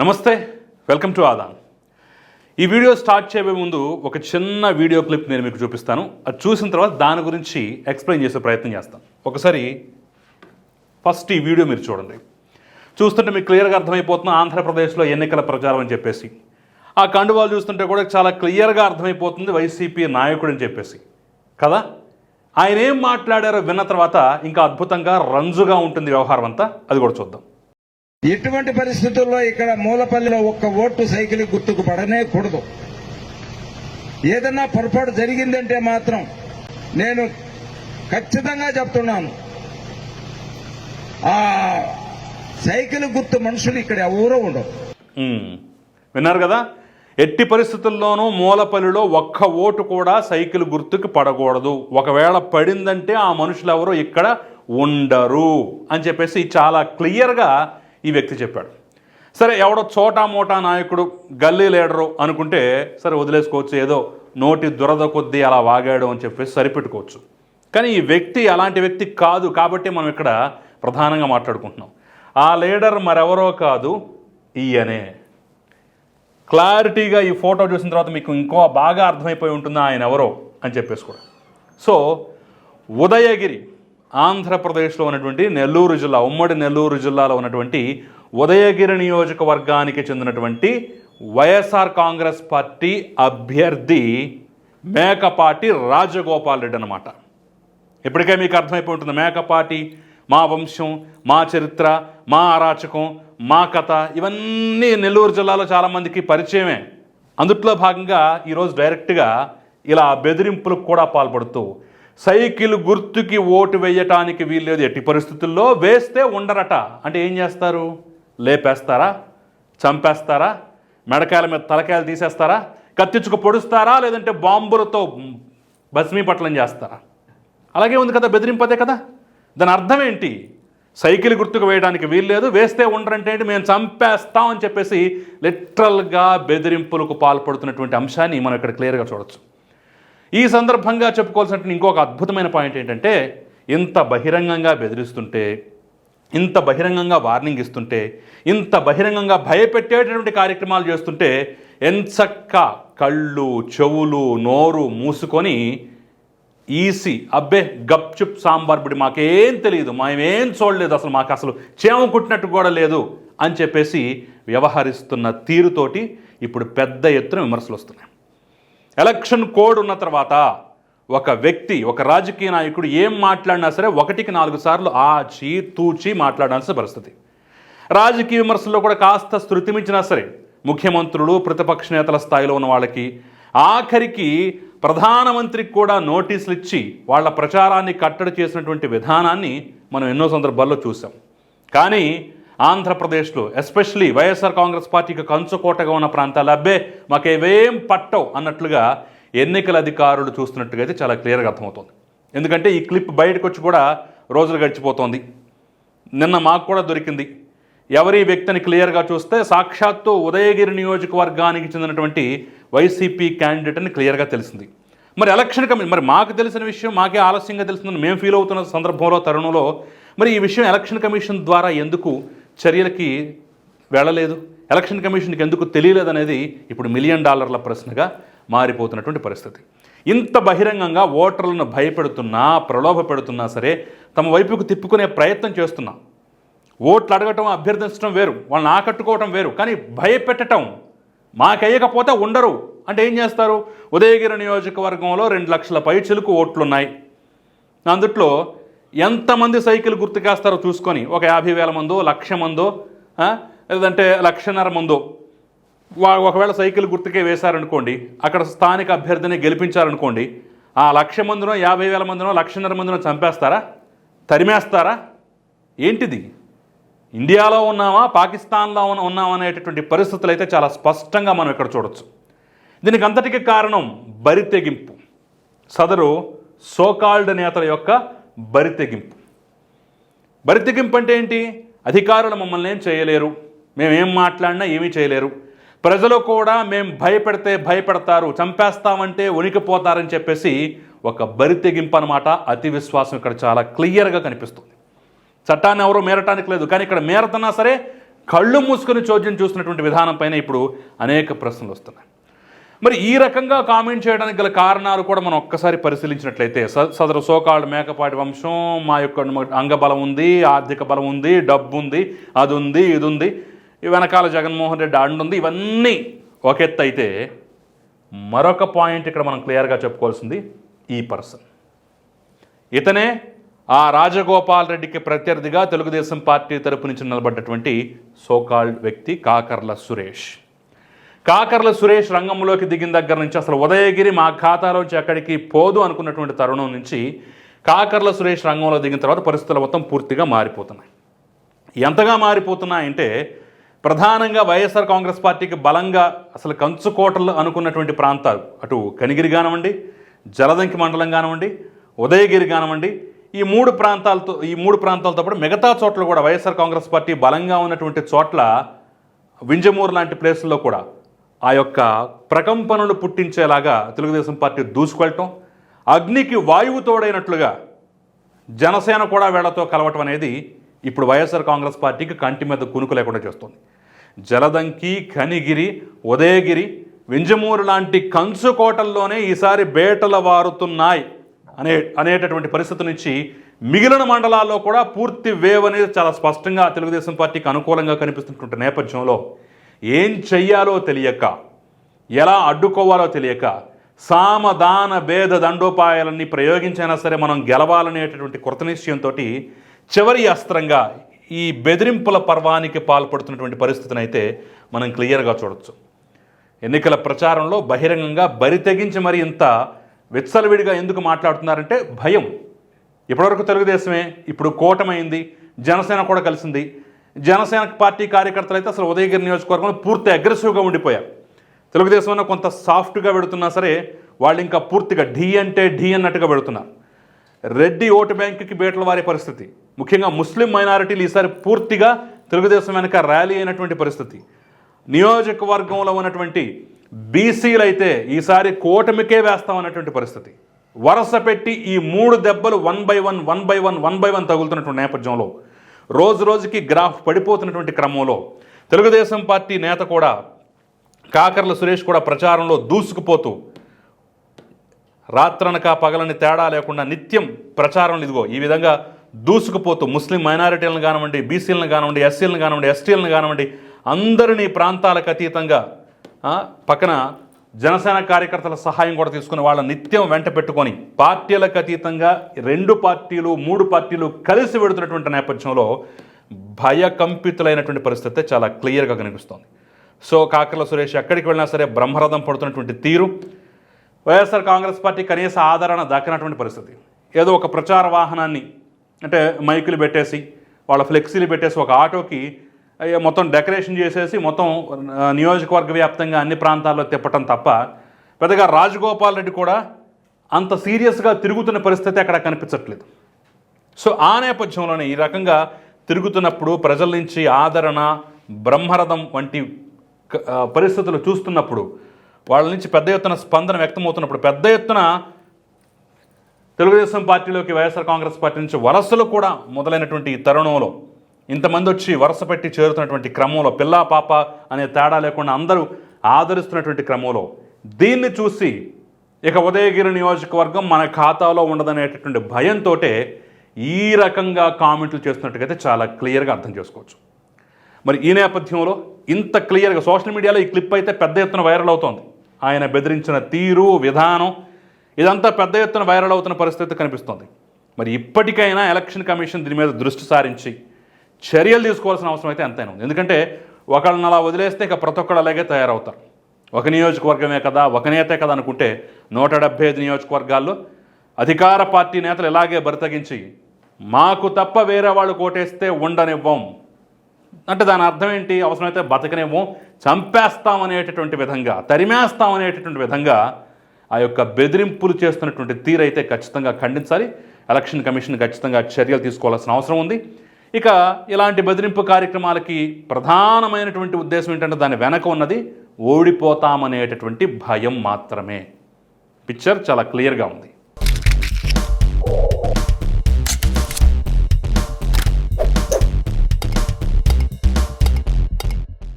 నమస్తే welcome to Aadan. ఈ video start చేయబోయే ముందు ఒక చిన్న వీడియో క్లిప్ నేను మీకు చూపిస్తాను. అది చూసిన తర్వాత దాని గురించి ఎక్స్ప్లెయిన్ చేసే ప్రయత్నం చేస్తాను. ఒకసారి ఫస్ట్ ఈ వీడియో మీరు చూడండి. చూస్తుంటే మీకు క్లియర్గా అర్థమైపోతుంది ఆంధ్రప్రదేశ్లో ఎన్నికల ప్రచారం అని చెప్పేసి ఆ కండువాలు చూస్తుంటే కూడా చాలా క్లియర్గా అర్థమైపోతుంది వైసీపీ నాయకుడు అని చెప్పేసి. కదా? ఆయన ఏం మాట్లాడారో విన్న తర్వాత ఇంకా అద్భుతంగా రంజుగా ఉంటుంది వ్యవహారం అంతా. అది కూడా చూద్దాం. ఎటువంటి పరిస్థితుల్లో ఇక్కడ మూలపల్లిలో ఒక్క ఓటు సైకిల్ గుర్తుకు పడనే కూడదు ఏదన్నా పొరపాటు జరిగిందంటే మాత్రం నేను ఖచ్చితంగా చెప్తున్నాను. ఆ సైకిల్ గుర్తు మనుషులు ఇక్కడ ఎవరూ ఉండవు విన్నారు కదా? ఎట్టి పరిస్థితుల్లోనూ మూలపల్లిలో ఒక్క ఓటు కూడా సైకిల్ గుర్తుకి పడకూడదు. ఒకవేళ పడిందంటే ఆ మనుషులు ఎవరో ఇక్కడ ఉండరు అని చెప్పేసి చాలా క్లియర్గా ఈ వ్యక్తి చెప్పాడు. సరే ఎవడో చోటా మోటా నాయకుడు గల్లీ లీడరు అనుకుంటే సరే వదిలేసుకోవచ్చు ఏదో నోటి దురద కొద్దీ అలా వాగాడు అని చెప్పేసి సరిపెట్టుకోవచ్చు. కానీ ఈ వ్యక్తి అలాంటి వ్యక్తి కాదు కాబట్టి మనం ఇక్కడ ప్రధానంగా మాట్లాడుకుంటున్నాం. ఆ లీడర్ మరెవరో కాదు ఈయనే. క్లారిటీగా ఈ ఫోటో చూసిన తర్వాత మీకు ఇంకో బాగా అర్థమైపోయి ఉంటుంది ఆయన ఎవరో అని చెప్పేసి కూడా. సో ఉదయగిరి ఆంధ్రప్రదేశ్లో ఉన్నటువంటి నెల్లూరు జిల్లా ఉమ్మడి నెల్లూరు జిల్లాలో ఉన్నటువంటి ఉదయగిరి నియోజకవర్గానికి చెందినటువంటి వైఎస్ఆర్ కాంగ్రెస్ పార్టీ అభ్యర్థి మేకపాటి రాజగోపాల్ రెడ్డి అనమాట ఇప్పటికే మీకు అర్థమైపోయి ఉంటుంది మేకపాటి మా వంశం మా చరిత్ర మా అరాచకం మా కథ ఇవన్నీ నెల్లూరు జిల్లాలో చాలామందికి పరిచయమే. అందుట్లో భాగంగా ఈరోజు డైరెక్ట్గా ఇలా బెదిరింపులకు కూడా పాల్పడుతూ సైకిల్ గుర్తుకి ఓటు వేయటానికి వీల్లేదు. ఎట్టి పరిస్థితుల్లో వేస్తే ఉండరట. అంటే ఏం చేస్తారు? లేపేస్తారా? చంపేస్తారా? మెడకాయల మీద తలకాయలు తీసేస్తారా? కత్తిచ్చుకు పొడుస్తారా? లేదంటే బాంబులతో భస్మీపట్లం చేస్తారా? అలాగే ఉంది కదా బెదిరింపదే కదా. దాని అర్థం ఏంటి? సైకిల్ గుర్తుకు వేయడానికి వీల్లేదు. వేస్తే ఉండరంటే ఏంటి? మేము చంపేస్తాం అని చెప్పేసి లిటరల్గా బెదిరింపులకు పాల్పడుతున్నటువంటి అంశాన్ని మనం ఇక్కడ క్లియర్గా చూడొచ్చు. ఈ సందర్భంగా చెప్పుకోవాల్సిన ఇంకొక అద్భుతమైన పాయింట్ ఏంటంటే ఇంత బహిరంగంగా బెదిరిస్తుంటే ఇంత బహిరంగంగా వార్నింగ్ ఇస్తుంటే ఇంత బహిరంగంగా భయపెట్టేటటువంటి కార్యక్రమాలు చేస్తుంటే ఎంచక్క కళ్ళు చెవులు నోరు మూసుకొని ఈసీ అబ్బే గప్చుప్ సాంబార్ బిడి మాకేం తెలియదు మేమేం చూడలేదు అసలు మాకు అసలు చేమ కుట్టినట్టు కూడా లేదు అని చెప్పేసి వ్యవహరిస్తున్న తీరుతోటి ఇప్పుడు పెద్ద ఎత్తున విమర్శలు వస్తున్నాయి. ఎలక్షన్ కోడ్ ఉన్న తర్వాత ఒక వ్యక్తి ఒక రాజకీయ నాయకుడు ఏం మాట్లాడినా సరే ఒకటికి నాలుగు సార్లు ఆచి తూచి మాట్లాడాల్సిన పరిస్థితి. రాజకీయ విమర్శల్లో కూడా కాస్త శృతిమించినా సరే ముఖ్యమంత్రులు ప్రతిపక్ష నేతల స్థాయిలో ఉన్న వాళ్ళకి ఆఖరికి ప్రధానమంత్రికి కూడా నోటీసులు ఇచ్చి వాళ్ళ ప్రచారాన్ని కట్టడి చేసినటువంటి విధానాన్ని మనం ఎన్నో సందర్భాల్లో చూసాం కానీ ఆంధ్రప్రదేశ్లో ఎస్పెషలీ వైఎస్ఆర్ కాంగ్రెస్ పార్టీకి కంచుకోటగా ఉన్న ప్రాంతాలు అబ్బే మాకేవేం పట్టవు అన్నట్లుగా ఎన్నికల అధికారులు చూస్తున్నట్టుగా అయితే చాలా క్లియర్గా అర్థమవుతుంది. ఎందుకంటే ఈ క్లిప్ బయటకు వచ్చి కూడా రోజులు గడిచిపోతోంది. నిన్న మాకు కూడా దొరికింది. ఎవరి వ్యక్తిని క్లియర్గా చూస్తే సాక్షాత్తు ఉదయగిరి నియోజకవర్గానికి చెందినటువంటి వైసీపీ క్యాండిడేట్ అని క్లియర్గా తెలిసింది. మరి ఎలక్షన్ కమిషన్ మరి మాకు తెలిసిన విషయం మాకే ఆలస్యంగా తెలిసిందని మేము ఫీల్ అవుతున్న సందర్భంలో తరుణంలో మరి ఈ విషయం ఎలక్షన్ కమిషన్ ద్వారా ఎందుకు చర్యలకి వెళ్ళలేదు. ఎలక్షన్ కమిషన్కి ఎందుకు తెలియలేదనేది ఇప్పుడు మిలియన్ డాలర్ల ప్రశ్నగా మారిపోతున్నటువంటి పరిస్థితి. ఇంత బహిరంగంగా ఓటర్లను భయపెడుతున్నా ప్రలోభ పెడుతున్నా సరే తమ వైపుకు తిప్పుకునే ప్రయత్నం చేస్తున్నా. ఓట్లు అడగటం అభ్యర్థించడం వేరు వాళ్ళని ఆకట్టుకోవటం వేరు కానీ భయపెట్టటం మాకేయకపోతే ఉండరు. అంటే ఏం చేస్తారు? ఉదయగిరి నియోజకవర్గంలో రెండు లక్షల పై చిలుకు ఓట్లున్నాయి. అందుట్లో ఎంతమంది సైకిల్ గుర్తుకేస్తారో చూసుకొని ఒక యాభై వేల మందో లక్ష మందో లేదంటే లక్షన్నర మందో వా ఒకవేళ సైకిల్ గుర్తుకే వేశారనుకోండి అక్కడ స్థానిక అభ్యర్థిని గెలిపించారనుకోండి ఆ లక్ష మందినో యాభై వేల మందినో లక్షన్నర మందినో చంపేస్తారా? తరిమేస్తారా? ఏంటిది? ఇండియాలో ఉన్నామా? పాకిస్తాన్లో ఉన్న- ఉన్నామా అనేటటువంటి పరిస్థితులు అయితే చాలా స్పష్టంగా మనం ఇక్కడ చూడొచ్చు. దీనికి అంతటికి కారణం బరితెగింపు. సదరు సోకాల్డ్ నేతల యొక్క బరితెగింపు. బరితెగింపు అంటే ఏంటి అధికారులు మమ్మల్ని ఏం చేయలేరు. మేమేం మాట్లాడినా ఏమీ చేయలేరు. ప్రజలు కూడా మేము భయపెడితే భయపడతారు చంపేస్తామంటే ఉనికిపోతారని చెప్పేసి ఒక బరితెగింపు అనమాట అతి విశ్వాసం ఇక్కడ చాలా క్లియర్గా కనిపిస్తుంది. చట్టాన్ని ఎవరూ మేరటానికి లేదు. కానీ ఇక్కడ మేరతన్నా సరే కళ్ళు మూసుకుని చోద్యం చూసినటువంటి విధానం పైన ఇప్పుడు అనేక ప్రశ్నలు వస్తున్నాయి. మరి ఈ రకంగా కామెంట్ చేయడానికి గల కారణాలు కూడా మనం ఒక్కసారి పరిశీలించినట్లయితే స- సదరు సోకాళ్ళు మేకపాటి వంశం మా యొక్క అంగబలం ఉంది ఆర్థిక బలం ఉంది డబ్బు ఉంది అది ఉంది ఇది ఉంది. ఈ వెనకాల జగన్మోహన్ రెడ్డి అండుంది ఇవన్నీ ఒక ఎత్తు అయితే మరొక పాయింట్ ఇక్కడ మనం క్లియర్గా చెప్పుకోవాల్సింది ఈ పర్సన్. ఇతనే ఆ రాజగోపాల్ రెడ్డికి ప్రత్యర్థిగా తెలుగుదేశం పార్టీ తరపు నుంచి నిలబడ్డటువంటి సోకాల్డ్ వ్యక్తి కాకర్ల సురేష్. కాకర్ల సురేష్ రంగంలోకి దిగిన దగ్గర నుంచి అసలు ఉదయగిరి మా ఖాతాలోంచి అక్కడికి పోదు అనుకున్నటువంటి తరుణం నుంచి కాకర్ల సురేష్ రంగంలో దిగిన తర్వాత పరిస్థితులు మొత్తం పూర్తిగా మారిపోతున్నాయి. ఎంతగా మారిపోతున్నాయంటే ప్రధానంగా వైఎస్ఆర్ కాంగ్రెస్ పార్టీకి బలంగా అసలు కంచుకోటలు అనుకున్నటువంటి ప్రాంతాలు. అటు కనిగిరి కానివ్వండి జలదంకి మండలం కానివ్వండి ఉదయగిరి కానివ్వండి ఈ మూడు ప్రాంతాలతో ఈ మూడు ప్రాంతాలతో పాటు మిగతా చోట్ల కూడా వైఎస్ఆర్ కాంగ్రెస్ పార్టీ బలంగా ఉన్నటువంటి చోట్ల వింజమూరు లాంటి ప్లేసుల్లో కూడా ఆ యొక్క ప్రకంపనలు పుట్టించేలాగా తెలుగుదేశం పార్టీ దూసుకెళ్ళటం అగ్నికి వాయువు తోడైనట్లుగా జనసేన కూడా వీళ్ళతో కలవటం అనేది ఇప్పుడు వైఎస్ఆర్ కాంగ్రెస్ పార్టీకి కంటి మీద కునుకు లేకుండా చేస్తుంది. జలదంకి కనిగిరి ఉదయగిరి వింజమూరు లాంటి కంచు కోటల్లోనే ఈసారి బేటలు వారుతున్నాయి అనే అనేటటువంటి పరిస్థితి నుంచి మిగిలిన మండలాల్లో కూడా పూర్తి వేవ్ అనేది చాలా స్పష్టంగా తెలుగుదేశం పార్టీకి అనుకూలంగా కనిపిస్తున్నటువంటి నేపథ్యంలో ఏం చెయ్యాలో తెలియక ఎలా అడ్డుకోవాలో తెలియక సామదాన భేద దండోపాయాలన్నీ ప్రయోగించైనా సరే మనం గెలవాలనేటటువంటి కృత నిశ్చయంతో చివరి అస్త్రంగా ఈ బెదిరింపుల పర్వానికి పాల్పడుతున్నటువంటి పరిస్థితిని అయితే మనం క్లియర్గా చూడొచ్చు. ఎన్నికల ప్రచారంలో బహిరంగంగా బరి తెగించి మరి ఇంత విచ్చలవిడిగా ఎందుకు మాట్లాడుతున్నారంటే భయం. ఇప్పటివరకు తెలుగుదేశమే ఇప్పుడు కూటమైంది జనసేన కూడా కలిసింది. జనసేన పార్టీ కార్యకర్తలు అయితే అసలు ఉదయగిరి నియోజకవర్గంలో పూర్తి అగ్రెసివ్గా ఉండిపోయారు. తెలుగుదేశం అన్న కొంత సాఫ్ట్గా పెడుతున్నా సరే వాళ్ళు ఇంకా పూర్తిగా ఢీ అంటే ఢీ అన్నట్టుగా పెడుతున్నారు. రెడ్డి ఓటు బ్యాంకుకి బేటల వారి పరిస్థితి. ముఖ్యంగా ముస్లిం మైనారిటీలు ఈసారి పూర్తిగా తెలుగుదేశం వెనక ర్యాలీ అయినటువంటి పరిస్థితి. నియోజకవర్గంలో ఉన్నటువంటి బీసీలు అయితే ఈసారి కూటమికే వేస్తామన్నటువంటి పరిస్థితి. వరుస పెట్టి ఈ మూడు దెబ్బలు one by one one by one one by one తగులుతున్నటువంటి నేపథ్యంలో రోజు రోజుకి గ్రాఫ్ పడిపోతున్నటువంటి క్రమంలో తెలుగుదేశం పార్టీ నేత కూడా కాకర్ల సురేష్ కూడా ప్రచారంలో దూసుకుపోతూ రాత్రనక పగలని తేడా లేకుండా నిత్యం ప్రచారం ఇదిగో ఈ విధంగా దూసుకుపోతూ ముస్లిం మైనారిటీలను కానివ్వండి బీసీలను కానివ్వండి ఎస్సీలను కానివ్వండి ఎస్టీలను కానివ్వండి అందరినీ ప్రాంతాలకు అతీతంగా పక్కన జనసేన కార్యకర్తల సహాయం కూడా తీసుకుని వాళ్ళ నిత్యం వెంట పెట్టుకొని పార్టీలకు అతీతంగా రెండు పార్టీలు మూడు పార్టీలు కలిసి వెడుతున్నటువంటి నేపథ్యంలో భయకంపితులైనటువంటి పరిస్థితి చాలా క్లియర్గా కనిపిస్తోంది. సో కాకర్ల సురేష్ ఎక్కడికి వెళ్ళినా సరే బ్రహ్మరథం పడుతున్నటువంటి తీరు. వైఎస్ఆర్ కాంగ్రెస్ పార్టీ కనీస ఆదరణ దక్కనటువంటి పరిస్థితి. ఏదో ఒక ప్రచార వాహనాన్ని అంటే మైకులు పెట్టేసి వాళ్ళ ఫ్లెక్సీలు పెట్టేసి ఒక ఆటోకి మొత్తం డెకరేషన్ చేసేసి మొత్తం నియోజకవర్గ వ్యాప్తంగా అన్ని ప్రాంతాల్లో తిప్పటం తప్ప పెద్దగా రాజగోపాల్ రెడ్డి కూడా అంత సీరియస్గా తిరుగుతున్న పరిస్థితి అక్కడ కనిపించట్లేదు. సో ఆ నేపథ్యంలోనే ఈ రకంగా తిరుగుతున్నప్పుడు ప్రజల నుంచి ఆదరణ బ్రహ్మరథం వంటి పరిస్థితులు చూస్తున్నప్పుడు వాళ్ళ నుంచి పెద్ద ఎత్తున స్పందన వ్యక్తమవుతున్నప్పుడు పెద్ద ఎత్తున తెలుగుదేశం పార్టీలోకి వైఎస్ఆర్ కాంగ్రెస్ పార్టీ నుంచి వలసలు కూడా మొదలైనటువంటి ఈ తరుణంలో ఇంతమంది వచ్చి వరుస పెట్టి చేరుతున్నటువంటి క్రమంలో పిల్లా పాప అనే తేడా లేకుండా అందరూ ఆదరిస్తున్నటువంటి క్రమంలో దీన్ని చూసి ఇక ఉదయగిరి నియోజకవర్గం మన ఖాతాలో ఉండదనేటటువంటి భయంతో ఈ రకంగా కామెంట్లు చేస్తున్నట్టుగైతే చాలా క్లియర్గా అర్థం చేసుకోవచ్చు. మరి ఈ నేపథ్యంలో ఇంత క్లియర్గా సోషల్ మీడియాలో ఈ క్లిప్ అయితే పెద్ద ఎత్తున వైరల్ అవుతోంది. ఆయన బెదిరించిన తీరు విధానం ఇదంతా పెద్ద ఎత్తున వైరల్ అవుతున్న పరిస్థితి కనిపిస్తుంది. మరి ఇప్పటికైనా ఎలక్షన్ కమిషన్ దీని మీద దృష్టి సారించి చర్యలు తీసుకోవాల్సిన అవసరం అయితే ఎంతైనా ఉంది. ఎందుకంటే ఒకళ్ళని అలా వదిలేస్తే ఇక ప్రతి ఒక్కళ్ళు అలాగే తయారవుతారు. ఒక నియోజకవర్గమే కదా ఒక నేతే కదా అనుకుంటే నూట డెబ్బై ఐదు నియోజకవర్గాల్లో అధికార పార్టీ నేతలు ఇలాగే బరితగించి మాకు తప్ప వేరే వాళ్ళు కోటేస్తే ఉండనివ్వం. అంటే దాని అర్థం ఏంటి? అవసరమైతే బతకనేమో చంపేస్తాం అనేటటువంటి విధంగా తరిమేస్తాం అనేటటువంటి విధంగా ఆ యొక్క బెదిరింపులు చేస్తున్నటువంటి తీరైతే ఖచ్చితంగా ఖండించాలి. ఎలక్షన్ కమిషన్ ఖచ్చితంగా చర్యలు తీసుకోవాల్సిన అవసరం ఉంది. ఇక ఇలాంటి బెదిరింపు కార్యక్రమాలకి ప్రధానమైనటువంటి ఉద్దేశం ఏంటంటే దాని వెనక ఉన్నది ఓడిపోతామనేటటువంటి భయం మాత్రమే. పిక్చర్ చాలా క్లియర్గా ఉంది.